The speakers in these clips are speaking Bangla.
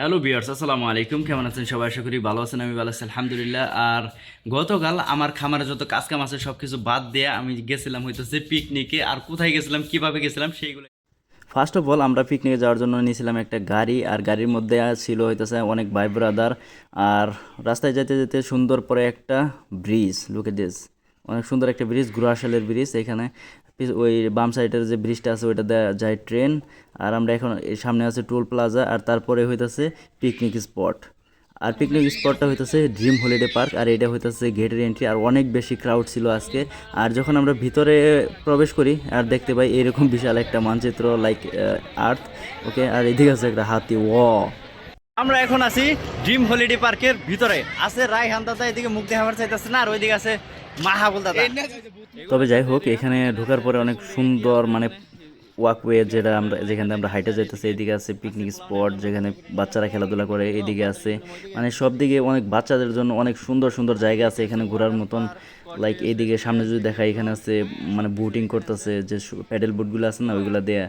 হ্যালো বিয়ার্স আসসালামু আলাইকুম। কেমন আছেন সবাই? আশা করি ভালো আছেন, আমি ভালো আছি, আলহামদুলিল্লাহ। আর গতকাল আমার খামারে যত কাজ কাম আছে সব কিছু বাদ দিয়ে আমি গেছিলাম হইতেছে পিকনিকে আর কোথায় গেছিলাম, কীভাবে গেছিলাম, সেইগুলো ফার্স্ট অফ অল আমরা পিকনিকে যাওয়ার জন্য নিয়েছিলাম একটা গাড়ি। আর গাড়ির মধ্যে ছিল হইতেছে অনেক ভাই ব্রাদার আর রাস্তায় যেতে যেতে সুন্দর পরে একটা ব্রিজ লুকে দিস অনেক সুন্দর একটা ব্রিজ গুড়াশালের ব্রিজ এখানে। ওই বাম সাইডের যে ব্রিজটা আছে, ওইটা দেয়া যায় ট্রেন আর আমরা এখন সামনে আছে টোল প্লাজা আর তারপরে হইতাছে পিকনিক স্পট আর পিকনিক স্পটটা হইতেছে ড্রিম হলিডে পার্ক আর এটা হইতেছে গেটের এন্ট্রি আর অনেক বেশি ক্রাউড ছিল আজকে। আর যখন আমরা ভিতরে প্রবেশ করি, আর দেখতে পাই এরকম বিশাল একটা মানচিত্র লাইক আর্থ ওকে আর এদিকে আছে একটা হাতি, ও। আমরা এখন আছি ড্রিম হলিডে পার্কের ভিতরে। আছে রায়হান দাদা, এদিকে মুখ দেখাবার চাইতেছে না, আর ওইদিকে আছে তবে যাই হোক, এখানে ঢোকার পরে অনেক সুন্দর মানে ওয়াকওয়ে যেটা আমরা যেখানে আমরা হাইটে যাইতেছি, এদিকে আছে পিকনিক স্পট যেখানে বাচ্চারা খেলাধুলা করে, এদিকে আছে। মানে সব দিকে অনেক বাচ্চাদের জন্য অনেক সুন্দর সুন্দর জায়গা আছে এখানে ঘোরার মতন। লাইক এইদিকে সামনে যদি দেখা এখানে আছে মানে বুটিং করতেছে, যে প্যাডেল বুটগুলো আছে না, ওইগুলো দেয়া।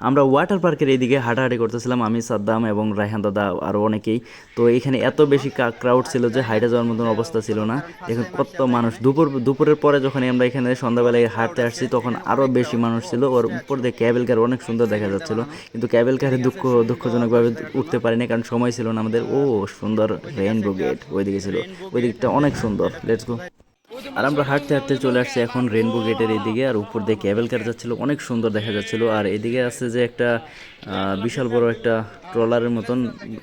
আমরা ওয়াটার পার্কের এইদিকে হাঁটাহাঁটি করতেছিলাম, আমি, সাদ্দাম এবং রায়হান দাদা আরও অনেকেই। তো এখানে এত বেশি ক্রাউড ছিল যে হাইটে যাওয়ার মতন অবস্থা ছিল না। দেখুন কত মানুষ। দুপুর, দুপুরের পরে যখন আমরা এখানে সন্ধ্যাবেলায় হাঁটতে আসছি, তখন আরও বেশি মানুষ ছিল। ওর উপর দিয়ে ক্যাবেল কার অনেক সুন্দর দেখা যাচ্ছিল। কিন্তু ক্যাবেল কারে দুঃখ, দুঃখজনকভাবে উঠতে পারিনি কারণ সময় ছিল না আমাদের। ও সুন্দর রেইনবো গেট ওইদিকে ছিল। ওই দিকটা অনেক সুন্দর। লেটস গো আর আমরা হাঁটতে হাঁটতে চলে আসছি এখন রেনবো গেটের এদিকে, আর উপর দিয়ে ক্যাবেল কার যাচ্ছিল, অনেক সুন্দর দেখা যাচ্ছিল। আর এদিকে আছে যে একটা বিশাল বড় একটা ট্রলারের মতন,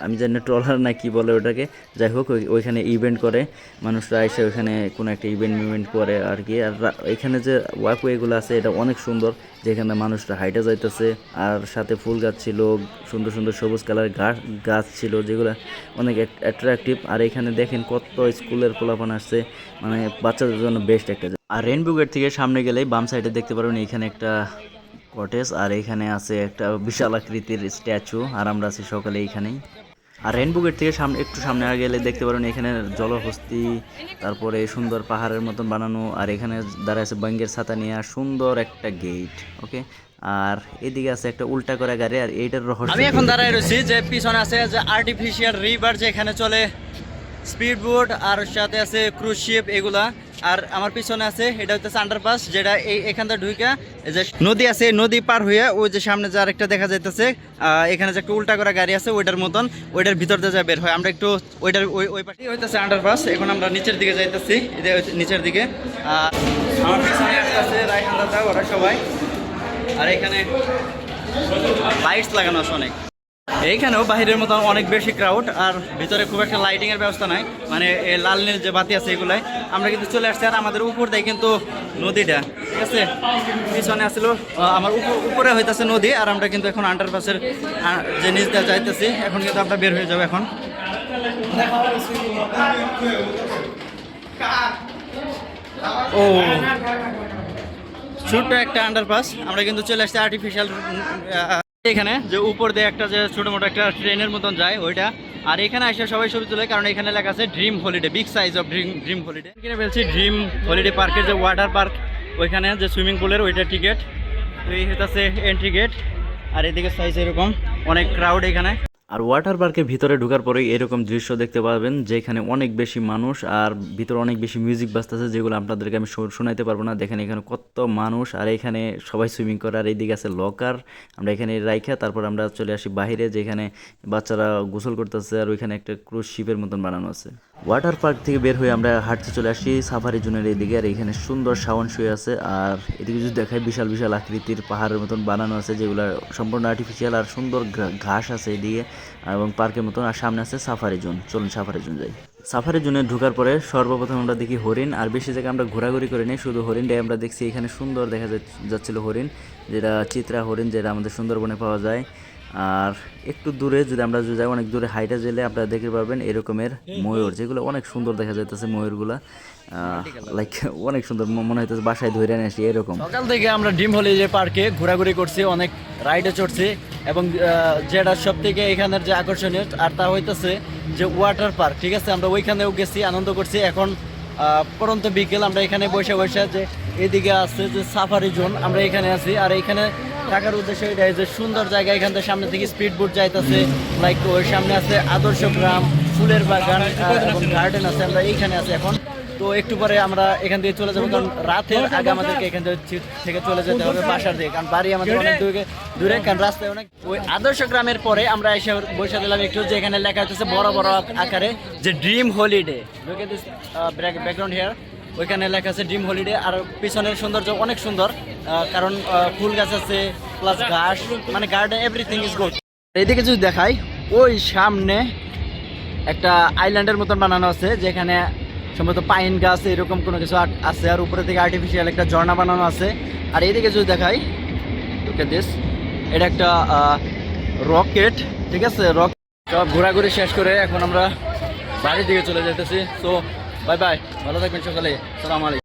আমি জানি ট্রলার না কি বলে ওটাকে। যাই হোক ওইখানে ইভেন্ট করে, মানুষরা এসে ওইখানে কোনো একটা ইভেন্ট ইভেন্ট করে আর কি। আর এখানে যে ওয়াকওয়েগুলো আছে, এটা অনেক সুন্দর, যেখানে মানুষরা হাইটে যাইতেছে। আর সাথে ফুল গাছ ছিল, সুন্দর সুন্দর সবুজ কালার গাছ গাছ ছিল, যেগুলো অনেক অ্যাট্রাকটিভ আর এখানে দেখেন কত স্কুলের পোলাপান আসছে মানে বাচ্চাদের জন্য বেস্ট একটা। আর রেনবো গেট থেকে সামনে গেলেই বাম সাইডে দেখতে পারবেন এখানে একটা কটেজ আর এখানে আছে একটা বিশাল আকৃতির স্ট্যাচু আর আমরা আছি সকালে এইখানেই আর রেনবো গেট থেকে সামনে একটু সামনে আগে গেলে দেখতে পারেন এখানে জলহস্তি তারপরে সুন্দর পাহাড়ের মতন বানানো আর এখানে দাঁড়ায় আছে ব্যাঙ্গের ছাতা নিয়ে আর সুন্দর একটা গেট ওকে আর এদিকে আছে একটা উল্টা করা গাড়ি আর এইটার রহস্য আমি এখন দাঁড়ায় রয়েছি যে পিছনে আছে যে আর্টিফিশিয়াল রিভার যে এখানে চলে স্পিড বোট আর সাথে আছে ক্রুজ শিপ এগুলা। আর আমার পিছনে আছে, এটা হচ্ছে আন্ডারপাস যেটা এই এখানটা এই যে নদী আছে, নদী পার হয়ে ওই যে সামনে যে আরেকটা দেখা যাইতেছে এখানে যে একটা উল্টা করা গাড়ি আছে, ওইটার মতন, ওইটার ভিতর দিয়ে যা বের হয়। আমরা একটু ওইটার ওই ওই পাশে হইতেছে আন্ডারপাস এখন আমরা নিচের দিকে যাইতেছি নিচের দিকে। আর আমার পিছনে আসতেছে রায়হান দাদা ওরা সবাই। আর এখানে লাইটস লাগানো আছে অনেক। এইখানেও বাইরের মতো অনেক বেশি ক্রাউড আর ভিতরে খুব একটা লাইটিং এর ব্যবস্থা নাই। মানে লাল নীল যে বাতি আছে এগুলাই। আমরা কিন্তু চলে আসছি, আর আমাদের উপর দেয় কিন্তু নদীটা, ঠিক আছে? পিছনে আসলো আমার উপর হইতাছে নদী, আর আমরা কিন্তু এখন আন্ডারপাসের যে নিচ দিয়ে যাইতেছি, এখন কিন্তু আমরা বের হয়ে যাব এখন। ও, ছোট্ট একটা আন্ডারপাস আমরা কিন্তু চলে আসছি আর্টিফিশিয়াল এখানে যে উপর দিয়ে একটা যে ছোট মোটো একটা ট্রেনের মতন যায় ওইটা। আর এখানে আসে সবাই ছবি তোলে, কারণ এখানে লেখা আছে dream holiday big size of dream dream holiday এখানে ফেলছি ড্রিম হলিডে পার্কের যে ওয়াটার পার্ক ওইখানে যে সুইমিং পুলের ওইটা টিকিট এই হচ্ছে এন্ট্রি গেট আর এদিকে সাইজ এরকম, অনেক ক্রাউড এখানে। আর ওয়াটার পার্কের ভিতরে ঢোকার পরে এরকম দৃশ্য দেখতে পাবেন, যেখানে অনেক বেশি মানুষ আর ভিতরে অনেক বেশি মিউজিক বাজতেছে, যেগুলো আপনাদেরকে আমি শোনাইতে পারব না। দেখেন এখানে কত মানুষ, আর এখানে সবাই সুইমিং করে, আর এইদিকে আছে লকার আমরা এখানে রাইখা, তারপর আমরা চলে আসি বাইরে যেখানে বাচ্চারা গোসল করতেছে, আর ওইখানে একটা ক্রুজ শিপের মতন বানানো আছে। ওয়াটার পার্ক থেকে বের হয়ে আমরা হাঁটতে চলে আসি সাফারি জোনের এদিকে আর এখানে সুন্দর সাউন্ড শুয়ে আছে। আর এদিকে যদি দেখায় বিশাল বিশাল আকৃতির পাহাড়ের মতন বানানো আছে, যেগুলো সম্পূর্ণ আর্টিফিশিয়াল আর সুন্দর ঘাস আছে এদিকে এবং পার্কের মতন। আর সামনে আছে সাফারি জোন। চলুন সাফারি জোন যাই। সাফারি জোনে ঢোকার পরে সর্বপ্রথম আমরা দেখি হরিণ। আর বেশি জায়গায় আমরা ঘোরাঘুরি করে নিই, শুধু হরিণটাই আমরা দেখছি। এখানে সুন্দর দেখা যাচ্ছিল হরিণ, যেটা চিত্রা হরিণ, যেটা আমাদের সুন্দরবনে পাওয়া যায়। আর একটু দূরে যদি আমরা যাই, অনেক দূরে হাইটে গেলে আপনারা দেখতে পাবেন এরকমের ময়ূর, যেগুলো অনেক সুন্দর দেখা যাইতেছে ময়ূরগুলা। লাইক অনেক সুন্দর মনে হইতেছে বাসায় ধরে নিয়ে আসি, এরকম। সকাল থেকে আমরা ডিম হলিডে পার্কে ঘোরাঘুরি করছি, অনেক রাইডে চড়ছি এবং যেটা সব থেকে এখানের যে আকর্ষণীয়, আর তা হইতেছে যে ওয়াটার পার্ক, ঠিক আছে? আমরা ওইখানেও গেছি, আনন্দ করছি। এখন পরন্ত বিকেল আমরা এখানে বসে বসে যে এদিকে আছে যে সাফারি জোন আমরা এখানে আছি। আর এখানে থাকার উদ্দেশ্য এটাই যে সুন্দর জায়গা, এখান থেকে সামনে থেকে স্পিড বোট যাইতেছে। লাইক ওই সামনে আছে আদর্শ গ্রাম, ফুলের বাগান গার্ডেন আছে। আমরা এইখানে আছি এখন। তো একটু পরে আমরা এখান থেকে চলে যাব, কারণ রাতের আগে আমাদেরকে এখান থেকে চলে যেতে হবে বাসার দিকে, কারণ বাড়ি আমাদের অনেক দূরে দূরে, কারণ রাস্তায় অনেক ওই আদর্শ গ্রামের পরে আমরা এসে বসে দিলাম একটু, যে এখানে লেখা হচ্ছে বড় বড় আকারে যে ড্রিম হলিডে ব্যাকগ্রাউন্ড হেয়ার ওইখানে লেখা আছে ড্রিম হলিডে আর পিছনের সৌন্দর্য অনেক সুন্দর কারণ ফুল গাছ আছে প্লাস ঘাস মানে গার্ডেন এভরিথিং ইজ গুড এদিকে যদি দেখাই, ওই সামনে একটা আইল্যান্ডের মতন বানানো আছে, যেখানে সম্ভবত পাইন গাছ, এরকম কোনো কিছু আছে। আর উপরে থেকে আর্টিফিশিয়াল একটা ঝর্ণা বানানো আছে। আর এইদিকে যদি দেখাই ওকে দিস এটা একটা রকেট ঠিক আছে? রক সব ঘোরাঘুরি শেষ করে এখন আমরা বাড়ির দিকে চলে যেতেছি সো বাই বাই ভালো থাকবেন সকালে। সালাম আলাইকুম।